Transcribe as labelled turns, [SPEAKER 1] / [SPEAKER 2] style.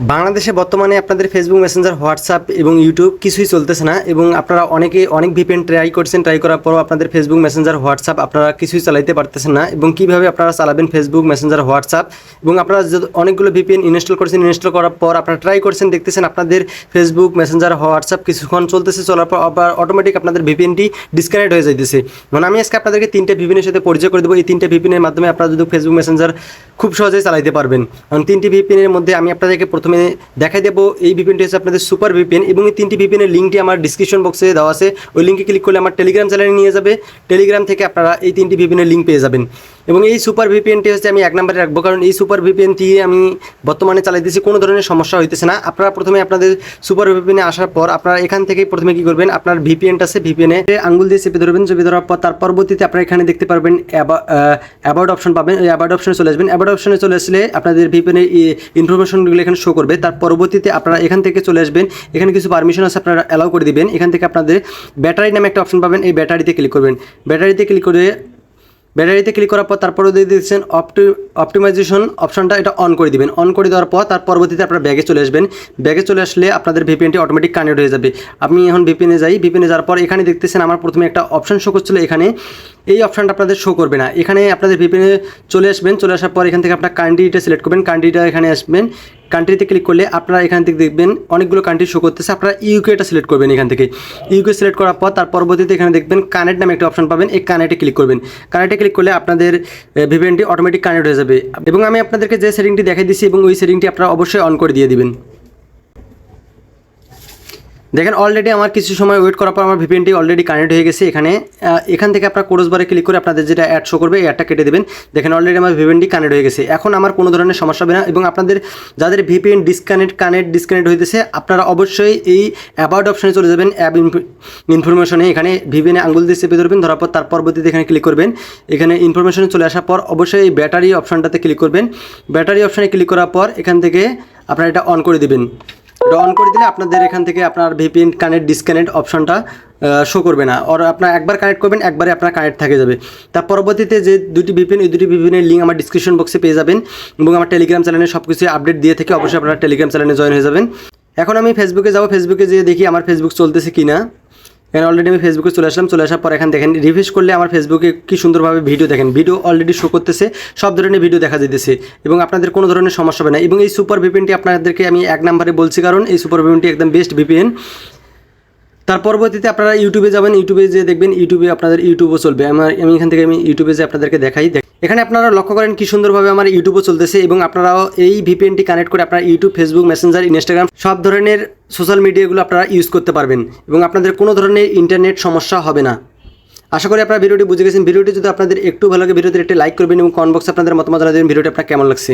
[SPEAKER 1] বাংলাদেশে বর্তমানে আপনাদের ফেসবুক মেসেঞ্জার হোয়াটসঅ্যাপ এবং ইউটিউব কিছুই চলতেছে না এবং আপনারা অনেকে অনেক ভিপিএন ট্রাই করছেন ট্রাই করার পরও আপনাদের ফেসবুক মেসেঞ্জার হোয়াটসঅ্যাপ আপনারা কিছুই চালাইতে পারতেছেন না এবং কীভাবে আপনারা চালাবেন ফেসবুক মেসেঞ্জার হোয়াটসঅ্যাপ এবং আপনারা অনেকগুলো ভিপিএন ইনস্টল করছেন ইনস্টল করার পর আপনারা ট্রাই করছেন, দেখতেছেন আপনাদের ফেসবুক মেসেঞ্জার হোয়াটসঅ্যাপ কিছুক্ষণ চলতেছে, চলার পর আবার অটোমেটিক আপনাদের ভিপিএনটি ডিসকানেক্ট হয়ে যাইতেছে। মানে আমি আজকে আপনাদেরকে তিনটে ভিপিএনের সাথে পরিচয় করে দেবো। এই তিনটে ভিপিএনের মাধ্যমে আপনারা যদি ফেসবুক মেসেঞ্জার খুব সহজেই চালাইতে পারবেন। কারণ তিনটি ভিপিএনের মধ্যে আমি আপনাদেরকে প্রথমে দেখাই দেবো এই ভিপিএনটি হচ্ছে আপনাদের সুপার ভিপিএন এবং এই তিনটি ভিপিএনের লিঙ্কটি আমার ডিসক্রিপশন বক্সে দেওয়া আছে ওই লিঙ্কে ক্লিক করলে আমার টেলিগ্রাম চ্যানেলে নিয়ে যাবে টেলিগ্রাম থেকে আপনারা এই তিনটি ভিপিএনের লিঙ্ক পেয়ে যাবেন এবং এই সুপার ভিপিএনটি হচ্ছে আমি এক নম্বরে রাখব কারণ এই সুপার ভিপিএনটি আমি বর্তমানে চালাইতেছি কোনো ধরনের সমস্যা হইতেছে না আপনারা প্রথমে আপনাদের সুপার ভিপিএনে আসার পর আপনারা এখান থেকেই প্রথমে কি করবেন আপনার ভিপিএনটা আছে ভিপিএনে আঙ্গুল দিয়ে চেপে ধরবেন চেপে ধরার পর তার পরবর্তীতে আপনারা এখানে দেখতে পারবেন অ্যাবাউট অপশন পাবেন ওই অ্যাবাউট অপশনে চলে আসবেন অ্যাবাউট অপশনে চলে আসলে আপনাদের ভিপিএনের ইনফরমেশনগুলো এখানে শো করবে, তার পরবর্তীতে আপনারা এখান থেকে চলে আসবেন। এখানে কিছু পারমিশন আছে, আপনারা অ্যালাউ করে দিবেন। এখান থেকে আপনাদের ব্যাটারি নামে একটা অপশন পাবেন, এই ব্যাটারিতে ক্লিক করবেন। ব্যাটারিতে ক্লিক করে ব্যাটারিতে ক্লিক করার পর তারপরে দিয়ে দিচ্ছেন অপটি অপটিমাইজেশন অপশনটা এটা অন করে দিবেন। অন করে দেওয়ার পর তার পরবর্তীতে আপনার ব্যাগে চলে আসবেন। ব্যাগে চলে আসলে আপনাদের ভিপিএনটি অটোমেটিক কানেক্ট হয়ে যাবে। আমি এখন ভিপিএনে যাই ভিপিএনে যাওয়ার পর এখানে দেখতেছেন আমার প্রথমে একটা অপশন শো করছিল এখানে। এই অপশনটা আপনাদের শো করবে না। এখানে আপনাদের ভিপিএনে চলে আসবেন, চলে আসার পর এখান থেকে আপনার কান্ট্রিটা সিলেক্ট করবেন। কান্ট্রিটা এখানে আসবেন। কান্ট্রিতে ক্লিক করলে আপনারা এখান থেকে দেখবেন অনেকগুলো কান্ট্রি শো করতেছে। আপনারা ইউকেটা সিলেক্ট করবেন এখান থেকে। ইউকে সিলেক্ট করার পর তার পরবর্তীতে এখানে দেখবেন কানেক্ট নামে একটা অপশন পাবেন। এই কানেক্টে ক্লিক করবেন। কানেক্টে ক্লিক করলে আপনাদের ভিপিএনটি অটোমেটিক কানেক্ট হয়ে যাবে। এবং আমি আপনাদেরকে যে সেটিংটি দেখাই দিচ্ছি এবং ওই সেটিংটি আপনারা অবশ্যই অন করে দিয়ে দিবেন। দেখেন অলরেডি আমার কিছু সময় ওয়েট করার পর আমার ভিপিএনটি অলরেডি কানেক্ট হয়ে গেছে এখানে। এখান থেকে আপনার কোরস বারে ক্লিক করে আপনাদের যেটা অ্যাড শো করবে, এই অ্যাডটা কেটে দেবেন। দেখেন অলরেডি আমার ভিপিএনটি কানেক্ট হয়ে গেছে। এখন আমার কোনো ধরনের সমস্যা হবে না এবং আপনাদের যাদের ভিপিএন ডিসকানেক্ট কানেক্ট ডিসকানেক্ট হইতেছে, আপনারা অবশ্যই এই অ্যাবাউট অপশনে চলে যাবেন অ্যাপ ইনফরমেশনে এখানে ভিপিএনে আঙ্গুল দিয়ে চেপে ধরবেন, ধরার পর তার পরবর্তীতে এখানে ক্লিক করবেন। এখানে ইনফরমেশনে চলে আসার পর অবশ্যই এই ব্যাটারি অপশনটাতে ক্লিক করবেন। ব্যাটারি অপশনে ক্লিক করার পর এখান থেকে আপনারা এটা অন করে দিবেন। এটা অন করে দিলে আপনাদের এখান থেকে আপনার ভিপিএন কানেক্ট ডিসকানেক্ট অপশনটা শো করবে না। আর আপনার একবার কানেক্ট করবেন, একবারে আপনার কানেক্ট থাকে যাবে। তার পরবর্তীতে যে দুটি ভিপিএন ওই দুটি ভিপিএনের লিঙ্ক আমার ডিসক্রিপশন বক্সে পেয়ে যাবেন এবং আমার টেলিগ্রাম চ্যানেলে সব কিছু আপডেট দিয়ে থেকে অবশ্যই আপনারা টেলিগ্রাম চ্যানেলে জয়েন হয়ে যাবেন। এখন আমি ফেসবুকে যাব। ফেসবুকে যেয়ে দেখি আমার ফেসবুক চলতেছে কি না এখানে অলরেডি আমি ফেসবুকে চলে আসলাম, চলে আসার পর এখানে দেখেন রিফ্রেশ করলে আমার ফেসবুকে কি সুন্দরভাবে ভিডিও দেখেন। ভিডিও অলরেডি শো করতেছে, সব ধরনের ভিডিও দেখা যেতেছে এবং আপনাদের কোনো ধরনের সমস্যা হবে না। এবং এই সুপার ভিপিএনটি আপনাদেরকে আমি এক নম্বরে বলছি, কারণ এই সুপার ভিপিএনটি একদম বেস্ট ভিপিএন তার পরবর্তীতে আপনারা ইউটিউবে যাবেন ইউটিউবে যে দেখবেন ইউটিউবে আপনাদের ইউটিউবও চলবে। আমার আমি এখান থেকে আমি ইউটিউবে যে আপনাদেরকে দেখাই, দেখ- এখানে আপনারা লক্ষ্য করেন কি সুন্দরভাবে আমার ইউটিউবও চলতেছে এবং আপনারাও এই ভিপিএনটি কানেক্ট করে আপনার ইউটিউব, ফেসবুক, মেসেঞ্জার, ইনস্টাগ্রাম সব ধরনের সোশ্যাল মিডিয়াগুলো আপনারা ইউজ করতে পারবেন এবং আপনাদের কোনো ধরনের ইন্টারনেট সমস্যা হবে না। আশা করি আপনারা ভিডিওটি বুঝে গেছেন। ভিডিওটি যদি আপনাদের একটু ভালো লাগে, ভিডিওতে একটি লাইক করবেন এবং কমেন্ট আপনাদের মতামত জানাবেন। ভিডিওটি আপনার কেমন লাগছে?